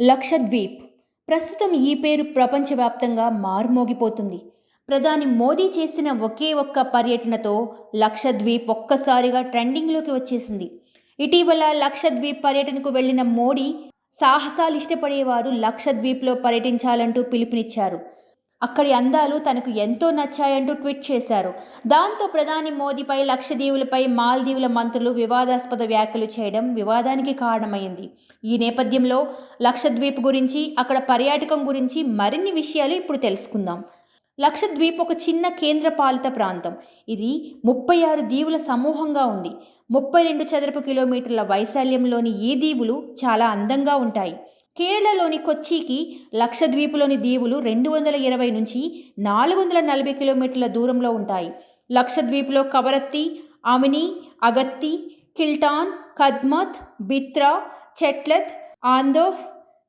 లక్షద్వీప్. ప్రస్తుతం ఈ పేరు ప్రపంచవ్యాప్తంగా మారుమోగిపోతుంది. ప్రధాని మోదీ చేసిన ఒకే ఒక్క పర్యటనతో లక్షద్వీప్ ఒక్కసారిగా ట్రెండింగ్లోకి వచ్చేసింది. ఇటీవల లక్షద్వీప్ పర్యటనకు వెళ్ళిన మోడీ సాహసాలు ఇష్టపడేవారు లక్షద్వీప్లో పర్యటించాలంటూ పిలుపునిచ్చారు. అక్కడి అందాలు తనకు ఎంతో నచ్చాయంటూ ట్వీట్ చేశారు. దాంతో ప్రధాని మోదీపై లక్షదీవులపై మాల్దీవుల మంత్రులు వివాదాస్పద వ్యాఖ్యలు చేయడం వివాదానికి కారణమైంది. ఈ నేపథ్యంలో లక్షద్వీప్ గురించి అక్కడ పర్యాటకం గురించి మరిన్ని విషయాలు ఇప్పుడు తెలుసుకుందాం. లక్షద్వీప్ ఒక చిన్న కేంద్రపాలిత ప్రాంతం. ఇది ముప్పై ఆరు దీవుల సమూహంగా ఉంది. ముప్పై రెండు చదరపు కిలోమీటర్ల వైశాల్యంలోని ఈ దీవులు చాలా అందంగా ఉంటాయి. కేరళలోని కొచ్చికి లక్షద్వీపులోని దీవులు రెండు వందల ఇరవై నుంచి నాలుగు వందల నలభై కిలోమీటర్ల దూరంలో ఉంటాయి. లక్షద్వీప్లో కవరత్తి అమిని అగత్తి కిల్టాన్ కద్మత్ బిత్రా చెట్లత్ ఆందోహ్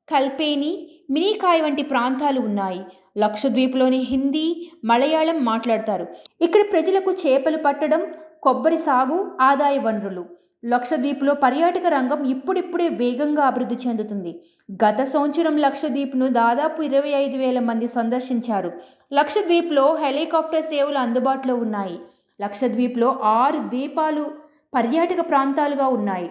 కల్పేని మినీకాయ్ వంటి ప్రాంతాలు ఉన్నాయి. లక్షద్వీప్లోని హిందీ మలయాళం మాట్లాడతారు. ఇక్కడ ప్రజలకు చేపలు పట్టడం కొబ్బరి సాగు ఆదాయ వనరులు. లక్షద్వీప్లో పర్యాటక రంగం ఇప్పుడిప్పుడే వేగంగా అభివృద్ధి చెందుతుంది. గత సంవత్సరం లక్షద్వీప్ను దాదాపు ఇరవై ఐదు వేల మంది సందర్శించారు. లక్షద్వీప్లో హెలికాప్టర్ సేవలు అందుబాటులో ఉన్నాయి. లక్షద్వీప్లో ఆరు ద్వీపాలు పర్యాటక ప్రాంతాలుగా ఉన్నాయి.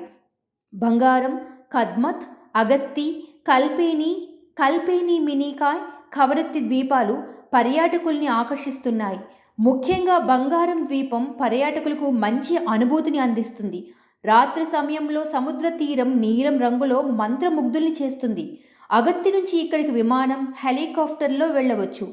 బంగారం కద్మత్ అగత్తి కల్పేని కల్పేని మినీకాయ్ కవరత్తి ద్వీపాలు పర్యాటకుల్ని ఆకర్షిస్తున్నాయి. ముఖ్యంగా బంగారం ద్వీపం పర్యాటకులకు మంచి అనుభూతిని అందిస్తుంది. రాత్రి సమయంలో సముద్ర తీరం నీలం రంగులో మంత్రముగ్ధుల్ని చేస్తుంది. అగత్తి నుంచి ఇక్కడికి విమానం హెలికాప్టర్లో వెళ్ళవచ్చు.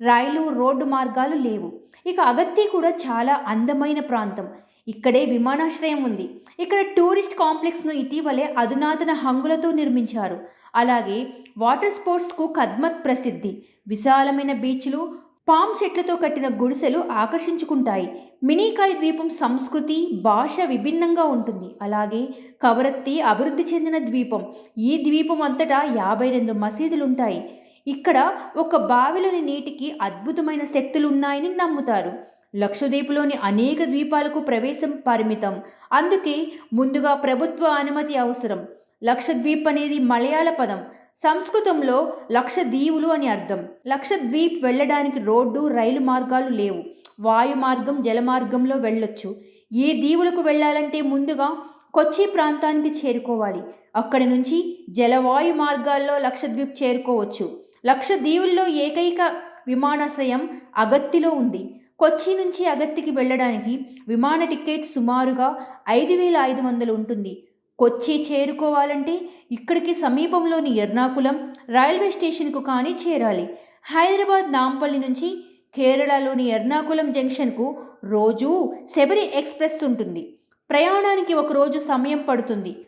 రైలు రోడ్డు మార్గాలు లేవు. ఇక అగత్తి కూడా చాలా అందమైన ప్రాంతం. ఇక్కడే విమానాశ్రయం ఉంది. ఇక్కడ టూరిస్ట్ కాంప్లెక్స్ను ఇటీవలే అధునాతన హంగులతో నిర్మించారు. అలాగే వాటర్ స్పోర్ట్స్కు కద్మత్ ప్రసిద్ధి. విశాలమైన బీచ్లు పామ్ చెట్లతో కట్టిన గుడిసెలు ఆకర్షించుకుంటాయి. మినీకాయ్ ద్వీపం సంస్కృతి భాష విభిన్నంగా ఉంటుంది. అలాగే కవరత్తి అభివృద్ధి చెందిన ద్వీపం. ఈ ద్వీపం అంతటా యాభై రెండు మసీదులు ఉంటాయి ఇక్కడ ఒక బావిలోని నీటికి అద్భుతమైన శక్తులు ఉన్నాయని నమ్ముతారు. లక్షద్వీపులోని అనేక ద్వీపాలకు ప్రవేశం పరిమితం. అందుకే ముందుగా ప్రభుత్వ అనుమతి అవసరం. లక్షద్వీప్ అనేది మలయాళ పదం. సంస్కృతంలో లక్ష దీవులు అని అర్థం. లక్షద్వీప్ వెళ్ళడానికి రోడ్డు రైలు మార్గాలు లేవు. వాయు మార్గం జల మార్గంలో వెళ్ళొచ్చు. ఈ దీవులకు వెళ్ళాలంటే ముందుగా కొచ్చి ప్రాంతానికి చేరుకోవాలి. అక్కడి నుంచి జలవాయు మార్గాల్లో లక్షద్వీప్ చేరుకోవచ్చు. లక్షద్వీవుల్లో ఏకైక విమానాశ్రయం అగత్తిలో ఉంది. కొచ్చి నుంచి అగత్తికి వెళ్ళడానికి విమాన టికెట్ సుమారుగా ఐదు వేల ఐదు వందలు ఉంటుంది. కొచ్చి చేరుకోవాలంటే ఇక్కడికి సమీపంలోని ఎర్నాకులం రైల్వే స్టేషన్కు కానీ చేరాలి. హైదరాబాద్ నాంపల్లి నుంచి కేరళలోని ఎర్నాకుళం జంక్షన్కు రోజు శబరి ఎక్స్ప్రెస్ ఉంటుంది. ప్రయాణానికి ఒక రోజు సమయం పడుతుంది.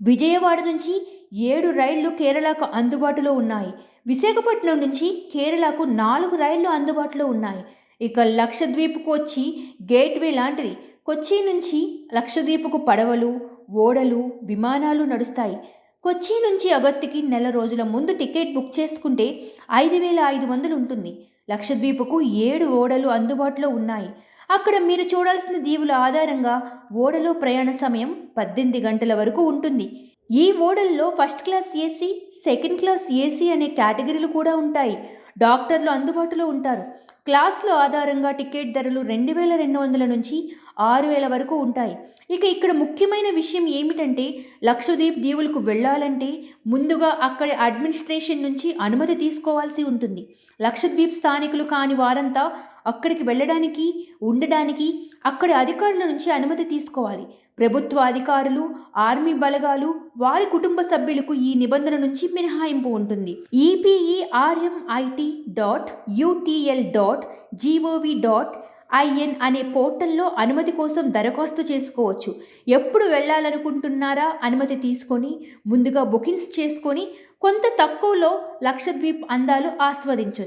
విజయవాడ నుంచి ఏడు రైళ్ళు కేరళకు అందుబాటులో ఉన్నాయి. విశాఖపట్నం నుంచి కేరళకు నాలుగు రైళ్ళు అందుబాటులో ఉన్నాయి. ఇక లక్షద్వీప్కు వచ్చి గేట్వే లాంటిది. కొచ్చి నుంచి లక్షద్వీప్కు పడవలు ఓడలు విమానాలు నడుస్తాయి. కొచ్చి నుంచి అగత్తికి నెల రోజుల ముందు టికెట్ బుక్ చేసుకుంటే ఐదు వేల ఐదు వందలు ఉంటుంది. లక్షద్వీపుకు ఏడు ఓడలు అందుబాటులో ఉన్నాయి. అక్కడ మీరు చూడాల్సిన దీవుల ఆధారంగా ఓడలో ప్రయాణ సమయం పద్దెనిమిది గంటల వరకు ఉంటుంది. ఈ ఓడల్లో first class AC second class AC అనే కేటగిరీలు కూడా ఉంటాయి. డాక్టర్లు అందుబాటులో ఉంటారు. క్లాసుల ఆధారంగా టికెట్ ధరలు రెండు వేల రెండు వందల నుంచి ఆరు వేల వరకు ఉంటాయి. ఇక ఇక్కడ ముఖ్యమైన విషయం ఏమిటంటే లక్షద్వీప్ దీవులకు వెళ్ళాలంటే ముందుగా అక్కడి అడ్మినిస్ట్రేషన్ నుంచి అనుమతి తీసుకోవాల్సి ఉంటుంది. లక్షద్వీప్ స్థానికులు కాని వారంతా అక్కడికి వెళ్ళడానికి ఉండడానికి అక్కడి అధికారుల నుంచి అనుమతి తీసుకోవాలి. ప్రభుత్వ అధికారులు ఆర్మీ బలగాలు వారి కుటుంబ సభ్యులకు ఈ నిబంధన నుంచి మినహాయింపు ఉంటుంది. EPERMIT dot UTL dot GOV dot IN అనే పోర్టల్లో అనుమతి కోసం దరఖాస్తు చేసుకోవచ్చు. ఎప్పుడు వెళ్ళాలనుకుంటున్నారా అనుమతి తీసుకొని ముందుగా బుకింగ్స్ చేసుకొని కొంత తక్కువలో లక్షద్వీప్ అందాలు ఆస్వాదించవచ్చు